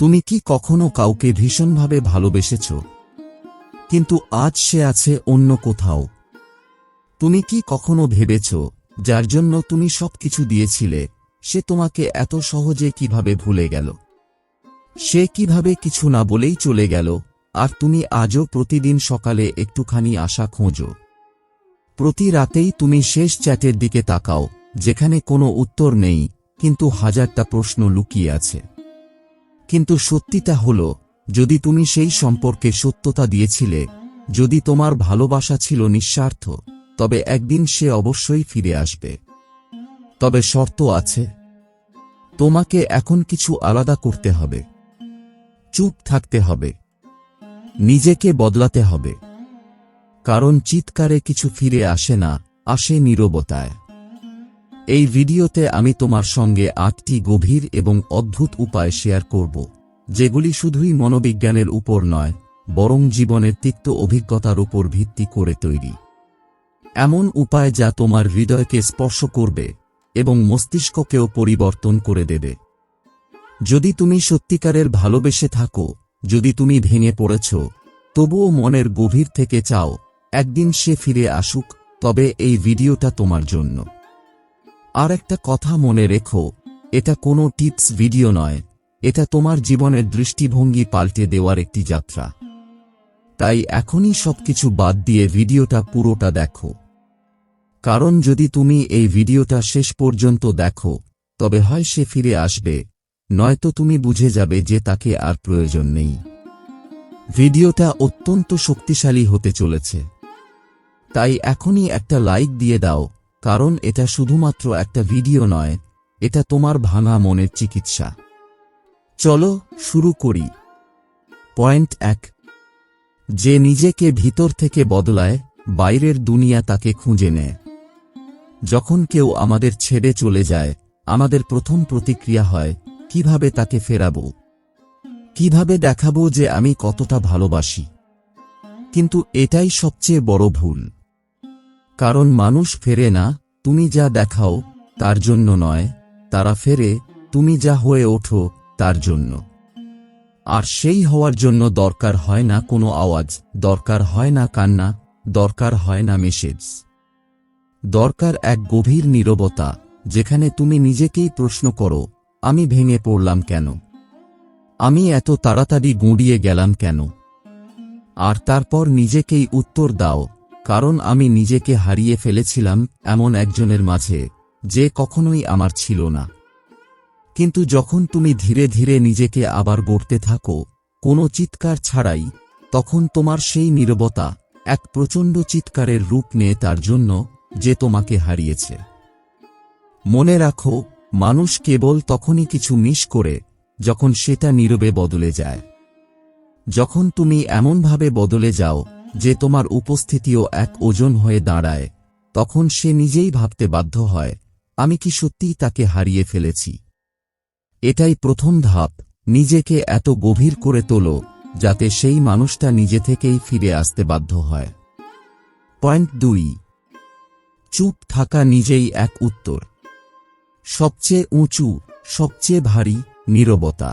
তুমি কি কখনো কাউকে ভীষণভাবে ভালোবেসেছ? কিন্তু আজ সে আছে অন্য কোথাও। তুমি কি কখনো ভেবেছ, যার জন্য তুমি সবকিছু দিয়েছিলে, সে তোমাকে এত সহজে কীভাবে ভুলে গেল? সে কীভাবে কিছু না বলেই চলে গেল, আর তুমি আজও প্রতিদিন সকালে একটুখানি আশা খোঁজো। প্রতি রাতেই তুমি শেষ চ্যাটের দিকে তাকাও, যেখানে কোনো উত্তর নেই, কিন্তু হাজারটা প্রশ্ন লুকিয়ে আছে। কিন্তু সত্যিটা হল, যদি তুমি সেই সম্পর্কে সত্যতা দিয়েছিলে, যদি তোমার ভালোবাসা ছিল নিঃস্বার্থ, তবে একদিন সে অবশ্যই ফিরে আসবে। তবে শর্ত আছে। তোমাকে এখন কিছু আলাদা করতে হবে। চুপ থাকতে হবে। নিজেকে বদলাতে হবে। কারণ চিৎকারে কিছু ফিরে আসে না, আসে নীরবতায়। এই ভিডিওতে আমি তোমার সঙ্গে আটটি গভীর এবং অদ্ভুত উপায় শেয়ার করব, যেগুলি শুধুই মনোবিজ্ঞানের উপর নয়, বরং জীবনের তিক্ত অভিজ্ঞতার উপর ভিত্তি করে তৈরি। এমন উপায় যা তোমার হৃদয়কে স্পর্শ করবে এবং মস্তিষ্ককেও পরিবর্তন করে দেবে। যদি তুমি সত্যিকারের ভালোবেসে থাকো, যদি তুমি ভেঙে পড়েছ, তবুও মনের গভীর থেকে চাও, একদিন সে ফিরে আসুক, তবে এই ভিডিওটা তোমার জন্য। আর একটা কথা মনে রেখো, এটা কোনো টিপস ভিডিও নয়, এটা তোমার জীবনের দৃষ্টিভঙ্গি পাল্টে দেওয়ার একটি যাত্রা। তাই এখনই সবকিছু বাদ দিয়ে ভিডিওটা পুরোটা দেখো। কারণ যদি তুমি এই ভিডিওটা শেষ পর্যন্ত দেখো, তবে হয় সে ফিরে আসবে, নয়তো তুমি বুঝে যাবে যে তাকে আর প্রয়োজন নেই। ভিডিওটা অত্যন্ত শক্তিশালী হতে চলেছে। তাই এখনই একটা লাইক দিয়ে দাও কারণ এটা শুধুমাত্র একটা ভিডিও নয়, এটা তোমার ভাঙা মনের চিকিৎসা। চলো শুরু করি। পয়েন্ট এক। যে নিজেকে ভিতর থেকে বদলায়, বাইরের দুনিয়া তাকে খুঁজে নেয়। যখন কেউ আমাদের ছেড়ে চলে যায়, আমাদের প্রথম প্রতিক্রিয়া হয়, কীভাবে তাকে ফেরাবো? কীভাবে দেখাবো যে আমি কতটা ভালোবাসি? কিন্তু এটাই সবচেয়ে বড় ভুল। কারণ মানুষ ফেরে না, তুমি যা দেখাও, তার জন্য নয়, তারা ফেরে, তুমি যা হয়ে ওঠো, তার জন্য। আর সেই হওয়ার জন্য দরকার হয় না কোনো আওয়াজ, দরকার হয় না কান্না, দরকার হয় না মেসেজ। দরকার এক গভীর নীরবতা, যেখানে তুমি নিজেকেই প্রশ্ন করো, আমি ভেঙে পড়লাম কেন? আমি এত তাড়াতাড়ি গুঁড়িয়ে গেলাম কেন? আর তারপর নিজেকেই উত্তর দাও কারণ আমি নিজেকে হারিয়ে ফেলেছিলাম এমন একজনের মাঝে, যে কখনোই আমার ছিল না। কিন্তু যখন তুমি ধীরে ধীরে নিজেকে আবার গড়তে থাকো, কোনো চিৎকার ছাড়াই, তখন তোমার সেই নীরবতা, এক প্রচণ্ড চিৎকারের রূপ নেয় তার জন্য, যে তোমাকে হারিয়েছে। মনে রাখো, মানুষ কেবল তখনই কিছু মিস করে, যখন সেটা নীরবে বদলে যায়। যখন তুমি এমনভাবে বদলে যাও যে তোমার উপস্থিতিও এক ওজন হয়ে দাঁড়ায়, তখন সে নিজেই ভাবতে বাধ্য হয়, আমি কি সত্যিই তাকে হারিয়ে ফেলেছি। এটাই প্রথম ধাপ, নিজেকে এত গভীর করে তোলো, যাতে সেই মানুষটা নিজে থেকেই ফিরে আসতে বাধ্য হয়। পয়েন্ট দুই, চুপ থাকা নিজেই এক উত্তর। সবচেয়ে উঁচু, সবচেয়ে ভারী নীরবতা।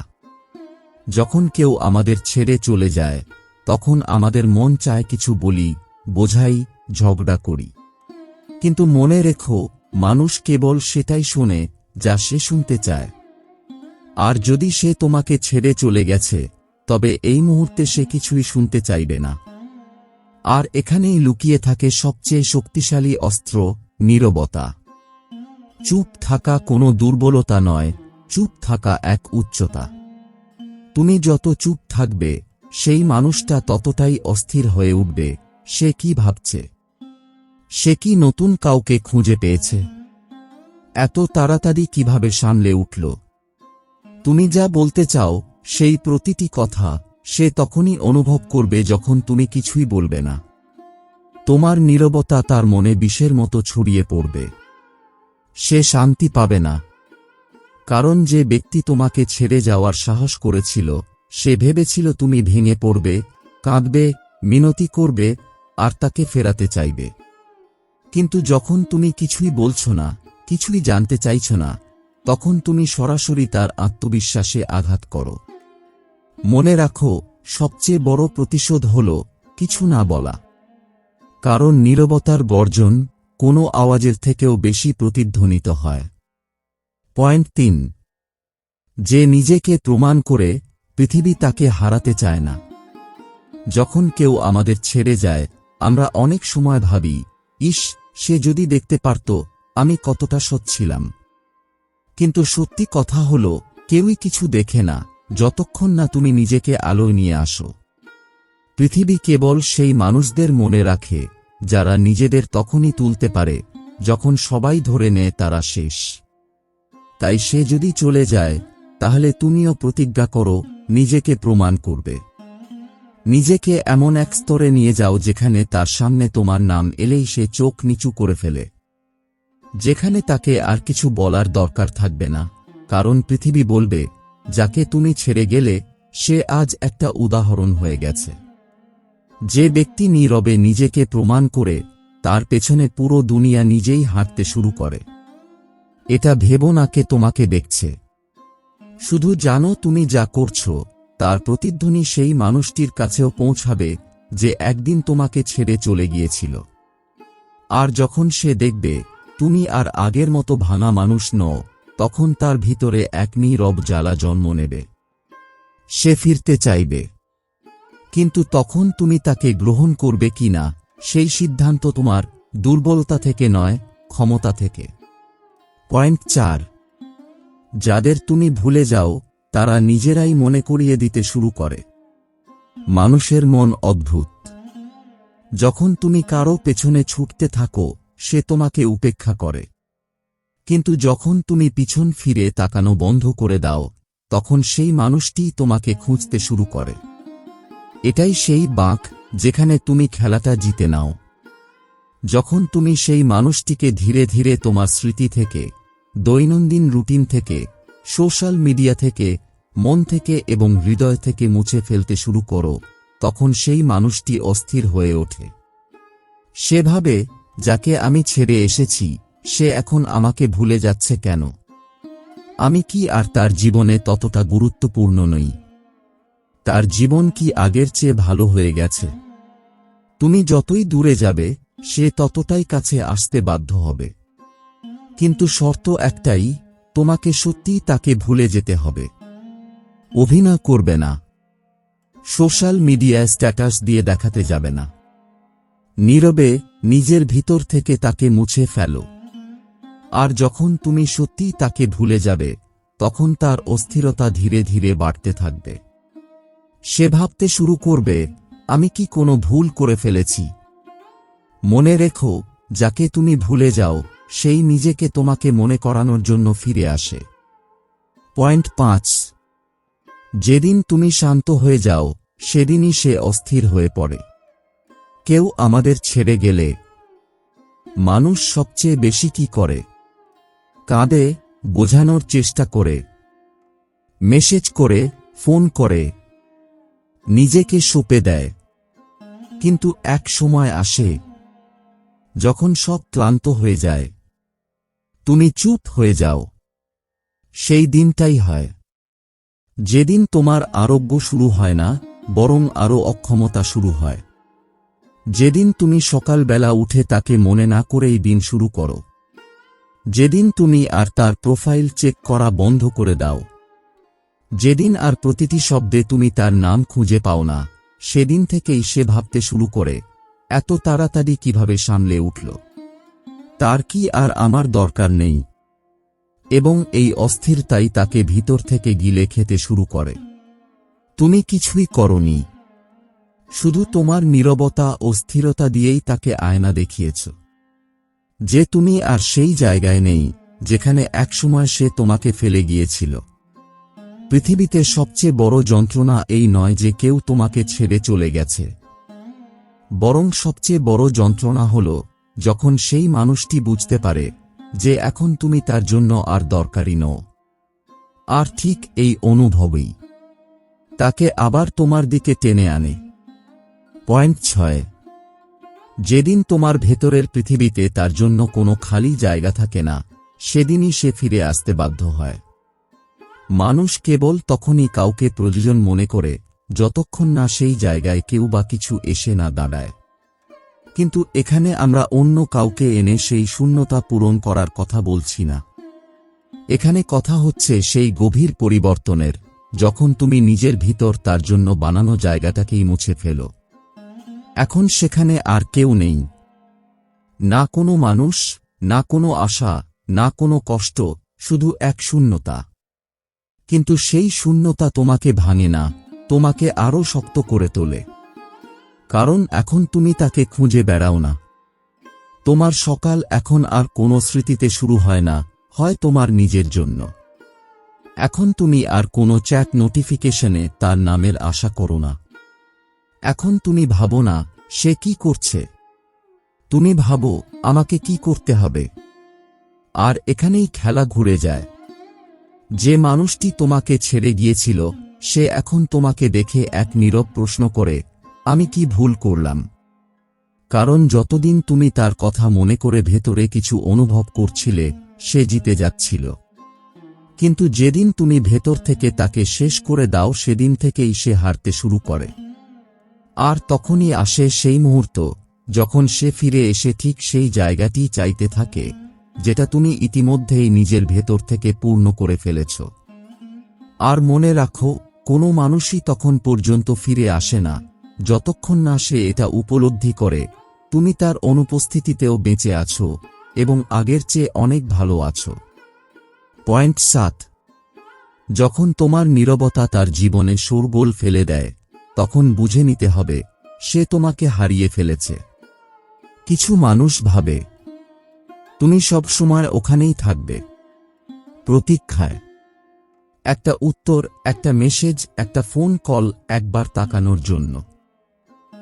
যখন কেউ আমাদের ছেড়ে চলে যায় তখন আমাদের মন চায় কিছু বলি, বোঝাই, ঝগড়া করি। কিন্তু মনে রেখো, মানুষ কেবল সেটাই শোনে, যা সে শুনতে চায়। আর যদি সে তোমাকে ছেড়ে চলে গেছে, তবে এই মুহূর্তে সে কিছুই শুনতে চাইবে না। আর এখানেই লুকিয়ে থাকে সবচেয়ে শক্তিশালী অস্ত্র, নীরবতা। চুপ থাকা কোনো দুর্বলতা নয়, চুপ থাকা এক উচ্চতা। তুমি যত চুপ থাকবে সেই মানুষটা ততটাই অস্থির হয়ে উঠবে, সে কি ভাবছে? সে কি নতুন কাউকে খুঁজে পেয়েছে? এত তাড়াতাড়ি কীভাবে সামলে উঠল? তুমি যা বলতে চাও, সেই প্রতিটি কথা সে তখনই অনুভব করবে যখন তুমি কিছুই বলবে না। তোমার নীরবতা তার মনে বিষের মতো ছড়িয়ে পড়বে। সে শান্তি পাবে না। কারণ যে ব্যক্তি তোমাকে ছেড়ে যাওয়ার সাহস করেছিল সে ভেবেছিল তুমি ভেঙে পড়বে, কাঁদবে, মিনতি করবে, আর তাকে ফেরাতে চাইবে। কিন্তু যখন তুমি কিছুই বলছো না, কিছুই জানতে চাইছ না, তখন তুমি সরাসরি তার আত্মবিশ্বাসে আঘাত করো। মনে রাখো, সবচেয়ে বড় প্রতিশোধ হল কিছু না বলা। কারণ নীরবতার গর্জন কোনো আওয়াজের থেকেও বেশি প্রতিধ্বনিত হয়। পয়েন্ট তিন। যে নিজেকে প্রমাণ করে পৃথিবী তাকে হারাতে চায় না। যখন কেউ আমাদের ছেড়ে যায়, আমরা অনেক সময় ভাবি ইস সে যদি দেখতে পারত, আমি কতটা সচ্ছিলাম কিন্তু সত্যি কথা হল, কেউই কিছু দেখে না, যতক্ষণ না তুমি নিজেকে আলোয় নিয়ে আসো। পৃথিবী কেবল সেই মানুষদের মনে রাখে, যারা নিজেদের তখনই তুলতে পারে, যখন সবাই ধরে নেয় তারা শেষ। তাই সে যদি চলে যায়, তাহলে তুমিও প্রতিজ্ঞা করো নিজেকে প্রমাণ করবে। নিজেকে এমন এক স্তরে নিয়ে যাও যেখানে তার সামনে তোমার নাম এলেই সে চোখ নিচু করে ফেলে। যেখানে তাকে আর কিছু বলার দরকার থাকবে না, কারণ পৃথিবী বলবে, যাকে তুমি ছেড়ে গেলে, সে আজ একটা উদাহরণ হয়ে গেছে। যে ব্যক্তি নীরবে নিজেকে প্রমাণ করে, তার পেছনে পুরো দুনিয়া নিজেই হাঁটতে শুরু করে। এটা ভেবো না কে তোমাকে দেখছে। শুধু জানো তুমি যা করছ, তার প্রতিধ্বনি সেই মানুষটির কাছেও পৌঁছাবে, যে একদিন তোমাকে ছেড়ে চলে গিয়েছিল। আর যখন সে দেখবে, তুমি আর আগের মতো ভাঙা মানুষ নও, তখন তার ভিতরে এক নীরব জ্বালা জন্ম নেবে। সে ফিরতে চাইবে। কিন্তু তখন তুমি তাকে গ্রহণ করবে কি না, সেই সিদ্ধান্ত তোমার দুর্বলতা থেকে নয়, ক্ষমতা থেকে। পয়েন্ট চার। যাদের তুমি ভুলে যাও, তারা নিজেরাই মনে করিয়ে দিতে শুরু করে। মানুষের মন অদ্ভুত। যখন তুমি কারও পেছনে ছুটতে থাকো, সে তোমাকে উপেক্ষা করে। কিন্তু যখন তুমি পিছন ফিরে তাকানো বন্ধ করে দাও, তখন সেই মানুষটি তোমাকে খুঁজতে শুরু করে। এটাই সেই বাঁক, যেখানে তুমি খেলাটা জিতে নাও। যখন তুমি সেই মানুষটিকে ধীরে ধীরে তোমার স্মৃতি থেকে দৈনন্দিন রুটিন থেকে, সোশ্যাল মিডিয়া থেকে, মন থেকে এবং হৃদয় থেকে মুছে ফেলতে শুরু করো, তখন সেই মানুষটি অস্থির হয়ে ওঠে। সেভাবে, যাকে আমি ছেড়ে এসেছি, সে এখন আমাকে ভুলে যাচ্ছে কেন? আমি কি আর তার জীবনে ততটা গুরুত্বপূর্ণ নই? তার জীবন কি আগের চেয়ে ভালো হয়ে গেছে? তুমি যতই দূরে যাবে, সে ততটাই কাছে আসতে বাধ্য হবে। কিন্তু শর্ত একটাই, তোমাকে সত্যি তাকে ভুলে যেতে হবে। অভিনয় করবে না। সোশ্যাল মিডিয়ায় স্ট্যাটাস দিয়ে দেখাতে যাবে না। নীরবে নিজের ভিতর থেকে তাকে মুছে ফেলো। আর যখন তুমি সত্যিই তাকে ভুলে যাবে, তখন তার অস্থিরতা ধীরে ধীরে বাড়তে থাকবে। সে ভাবতে শুরু করবে, আমি কি কোনো ভুল করে ফেলেছি? মনে রেখো, যাকে তুমি ভুলে যাও সেই নিজেকে তোমাকে মনে করানোর জন্য ফিরে আসে। পয়েন্ট পাঁচ। যেদিন তুমি শান্ত হয়ে যাও, সেদিনই সে অস্থির হয়ে পড়ে। কেউ আমাদের ছেড়ে গেলে মানুষ সবচেয়ে বেশি কি করে? কাঁদে, বোঝানোর চেষ্টা করে। মেসেজ করে, ফোন করে। নিজেকে সঁপে দেয়। কিন্তু এক সময় আসে, যখন সব ক্লান্ত হয়ে যায়। তুমি চুপ হয়ে যাও। সেই দিনটাই হয়। যেদিন তোমার আরোগ্য শুরু হয় না, বরং আরও অক্ষমতা শুরু হয়। যেদিন তুমি সকালবেলা উঠে তাকে মনে না করেই দিন শুরু করো। যেদিন তুমি আর তার প্রোফাইল চেক করা বন্ধ করে দাও। যেদিন আর প্রতিটি শব্দে তুমি তার নাম খুঁজে পাও না, সেদিন থেকেই সে ভাবতে শুরু করে, এত তাড়াতাড়ি কীভাবে সামলে উঠল। তার কি আর আমার দরকার নেই। এবং এই অস্থিরতাই তাকে ভিতর থেকে গিলে খেতে শুরু করে। তুমি কিছুই করনি। শুধু তোমার নীরবতা ও স্থিরতা দিয়েই তাকে আয়না দেখিয়েছ। যে তুমি আর সেই জায়গায় নেই, যেখানে একসময় সে তোমাকে ফেলে গিয়েছিল। পৃথিবীতে সবচেয়ে বড় যন্ত্রণা এই নয় যে কেউ তোমাকে ছেড়ে চলে গেছে। বরং সবচেয়ে বড় যন্ত্রণা হল যখন সেই মানুষটি বুঝতে পারে যে এখন তুমি তার জন্য আর দরকারি নও। আর ঠিক এই অনুভবই। তাকে আবার তোমার দিকে টেনে আনে। পয়েন্ট ছয়। যেদিন তোমার ভেতরের পৃথিবীতে তার জন্য কোনো খালি জায়গা থাকে না, সেদিনই সে ফিরে আসতে বাধ্য হয়। মানুষ কেবল তখনই কাউকে প্রয়োজন মনে করে, যতক্ষণ না সেই জায়গায় কেউ বা কিছু এসে না দাঁড়ায়। কিন্তু এখানে আমরা অন্য কাউকে এনে সেই শূন্যতা পূরণ করার কথা বলছি না। এখানে কথা হচ্ছে সেই গভীর পরিবর্তনের, যখন তুমি নিজের ভিতর তার জন্য বানানো জায়গাটাকেই মুছে ফেলো। এখন সেখানে আর কেউ নেই। না কোনো মানুষ, না কোনো আশা, না কোনো কষ্ট, শুধু এক শূন্যতা। কিন্তু সেই শূন্যতা তোমাকে ভাঙে না, তোমাকে আরও শক্ত করে তোলে। কারণ এখন তুমি তাকে খুঁজে বেড়াও না। তোমার সকাল এখন আর কোনো স্মৃতিতে শুরু হয় না, হয় তোমার নিজের জন্য। এখন তুমি আর কোনো চ্যাট নোটিফিকেশনে তার নামের আশা করো না। এখন তুমি ভাবো না, সে কি করছে? তুমি ভাবো, আমাকে কি করতে হবে? আর এখানেই খেলা ঘুরে যায়। যে মানুষটি তোমাকে ছেড়ে গিয়েছিল, সে এখন তোমাকে দেখে এক নীরব প্রশ্ন করে আমি কি ভুল করলাম? কারণ যতদিন তুমি তার কথা মনে করে ভেতরে কিছু অনুভব করছিলে, সে জিতে যাচ্ছিল। কিন্তু যেদিন তুমি ভেতর থেকে তাকে শেষ করে দাও, সেদিন থেকেই সে হারতে শুরু করে। আর তখনই আসে সেই মুহূর্ত, যখন সে ফিরে এসে ঠিক সেই জায়গাটি চাইতে থাকে, যেটা তুমি ইতিমধ্যেই নিজের ভেতর থেকে পূর্ণ করে ফেলেছ। আর মনে রাখো, কোনো মানুষই তখন পর্যন্ত ফিরে আসে না। যতক্ষণ না সে এটা উপলব্ধি করে, তুমি তার অনুপস্থিতিতেও বেঁচে আছো এবং আগের চেয়ে অনেক ভালো আছো। পয়েন্ট সাত। যখন তোমার নীরবতা তার জীবনে শোরগোল ফেলে দেয়, তখন বুঝে নিতে হবে, সে তোমাকে হারিয়ে ফেলেছে। কিছু মানুষ ভাবে, তুমি সব সময় ওখানেই থাকবে। প্রতীক্ষায়। একটা উত্তর, একটা মেসেজ, একটা ফোন কল একবার তাকানোর জন্য।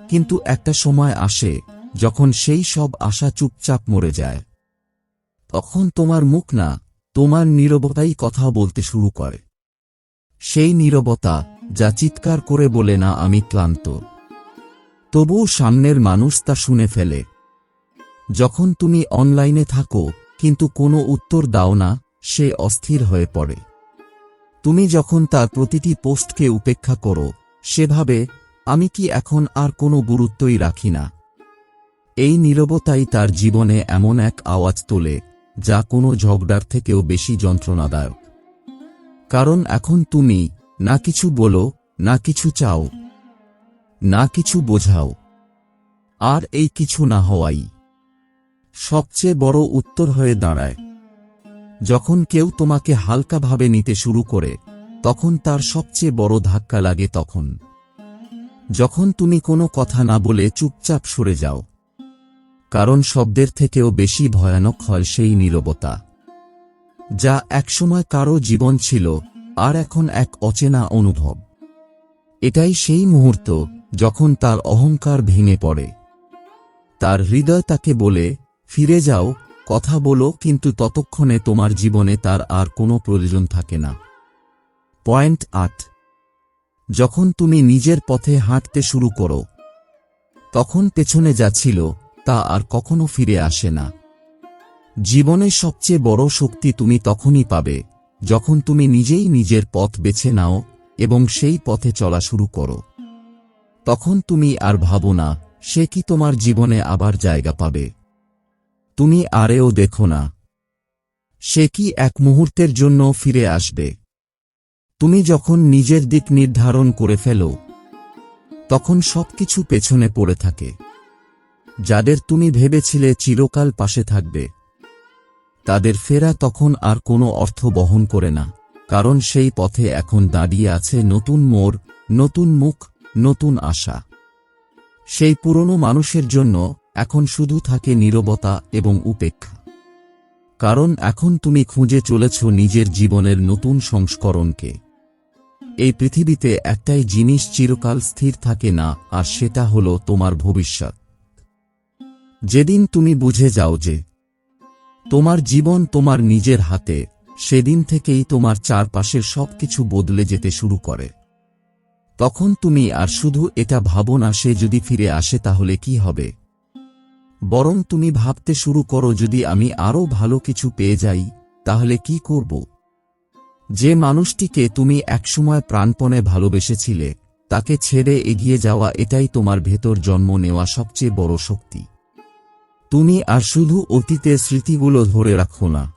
কিন্তু একটা সময় আসে, যখন সেই সব আশা চুপচাপ মরে যায়। তখন তোমার মুখ না, তোমার নীরবতাই কথা বলতে শুরু করে। সেই নীরবতা, যা চিৎকার করে বলে না আমি ক্লান্ত। তবুও সামনের মানুষ তা শুনে ফেলে। যখন তুমি অনলাইনে থাকো, কিন্তু কোনো উত্তর দাও না, সে অস্থির হয়ে পড়ে। তুমি যখন তার প্রতিটি পোস্টকে উপেক্ষা করো, সেভাবে আমি কি এখন আর কোনো গুরুত্বই রাখি না? এই নীরবতাই তার জীবনে এমন এক আওয়াজ তোলে, যা কোনো ঝগড়ার থেকেও বেশি যন্ত্রণাদায়ক। কারণ এখন তুমি না কিছু বলো, না কিছু চাও, না কিছু বোঝাও, আর এই কিছু না হওয়াই। সবচেয়ে বড় উত্তর হয়ে দাঁড়ায়। যখন কেউ তোমাকে হালকাভাবে নিতে শুরু করে, তখন তার সবচেয়ে বড় ধাক্কা লাগে তখন। যখন তুমি কোনো কথা না বলে চুপচাপ সরে যাও। কারণ শব্দের থেকেও বেশি ভয়ানক হয় সেই নীরবতা। যা একসময় কারও জীবন ছিল, আর এখন এক অচেনা অনুভব। এটাই সেই মুহূর্ত যখন তার অহংকার ভেঙে পড়ে। তার হৃদয় তাকে বলে, ফিরে যাও, কথা বলো, কিন্তু ততক্ষণে তোমার জীবনে তার আর কোনো প্রয়োজন থাকে না। পয়েন্ট আট। যখন তুমি নিজের পথে হাঁটতে শুরু করো, তখন পেছনে যা ছিল তা আর কখনো ফিরে আসে না। জীবনের সবচেয়ে বড় শক্তি তুমি তখনই পাবে যখন তুমি নিজেই নিজের পথ বেছে নাও এবং সেই পথে চলা শুরু করো। তখন তুমি আর ভাবো না, সে কি তোমার জীবনে আবার জায়গা পাবে। তুমি আরেও দেখো না, সে কি এক মুহূর্তের জন্য ফিরে আসবে। তুমি যখন নিজের দিক নির্ধারণ করে ফেলো, তখন সবকিছু পেছনে পড়ে থাকে। যাদের তুমি ভেবেছিলে চিরকাল পাশে থাকবে, তাদের ফেরা তখন আর কোনো অর্থ বহন করে না, কারণ সেই পথে এখন দাঁড়িয়ে আছে নতুন মোড়, নতুন মুখ, নতুন আশা। সেই পুরনো মানুষের জন্য এখন শুধু থাকে নীরবতা এবং উপেক্ষা। কারণ এখন তুমি খুঁজে চলেছ নিজের জীবনের নতুন সংস্করণকে। এই পৃথিবীতে একটাই জিনিস চিরকাল স্থির থাকে না, আর সেটা হল তোমার ভবিষ্যৎ। যেদিন তুমি বুঝে যাও যে তোমার জীবন তোমার নিজের হাতে, সেদিন থেকেই তোমার চারপাশের সবকিছু বদলে যেতে শুরু করে। তখন তুমি আর শুধু এটা ভাবো না, সে যদি ফিরে আসে তাহলে কি হবে? বরং তুমি ভাবতে শুরু করো, যদি আমি আরও ভালো কিছু পেয়ে যাই, তাহলে কি করব? যে মানুষটিকে তুমি একসময় প্রাণপণে ভালোবেসেছিলে, তাকে ছেড়ে এগিয়ে যাওয়া এটাই তোমার ভেতর জন্ম নেওয়া সবচেয়ে বড় শক্তি। তুমি আর শুধু অতীতের স্মৃতিগুলো ধরে রাখো না।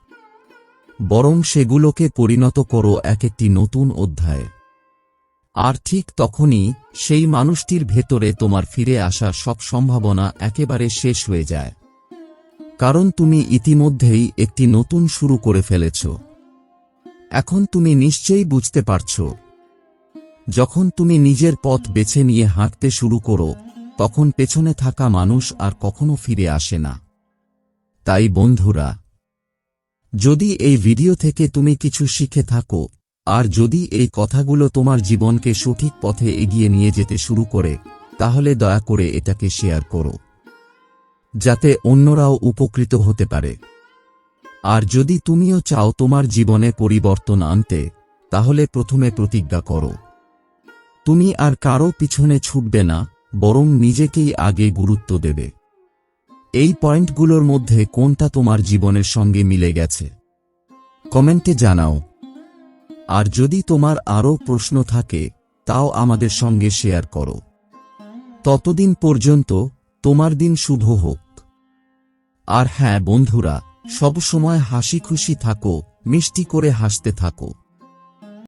বরং সেগুলোকে পরিণত করো এক একটি নতুন অধ্যায়ে। আর ঠিক তখনই সেই মানুষটির ভেতরে তোমার ফিরে আসার সব সম্ভাবনা একেবারে শেষ হয়ে যায়। কারণ তুমি ইতিমধ্যেই একটি নতুন শুরু করে ফেলেছ। এখন তুমি নিশ্চয়ই বুঝতে পারছ। যখন তুমি নিজের পথ বেছে নিয়ে হাঁটতে শুরু করো, তখন পেছনে থাকা মানুষ আর কখনো ফিরে আসে না। তাই বন্ধুরা, যদি এই ভিডিও থেকে তুমি কিছু শিখে থাকো, আর যদি এই কথাগুলো তোমার জীবনকে সঠিক পথে এগিয়ে নিয়ে যেতে শুরু করে, তাহলে দয়া করে এটাকে শেয়ার করো। যাতে অন্যরাও উপকৃত হতে পারে। আর যদি তুমিও চাও তোমার জীবনে পরিবর্তন আনতে, তাহলে প্রথমে প্রতিজ্ঞা করো। তুমি আর কারও পিছনে ছুটবে না, বরং নিজেকেই আগে গুরুত্ব দেবে। এই পয়েন্টগুলোর মধ্যে কোনটা তোমার জীবনের সঙ্গে মিলে গেছে? কমেন্টে জানাও। আর যদি তোমার আরও প্রশ্ন থাকে, তাও আমাদের সঙ্গে শেয়ার করো। ততদিন পর্যন্ত তোমার দিন শুভ হোক। আর হ্যাঁ বন্ধুরা সব সময় হাসি খুশি থাকো মিষ্টি করে হাসতে থাকো।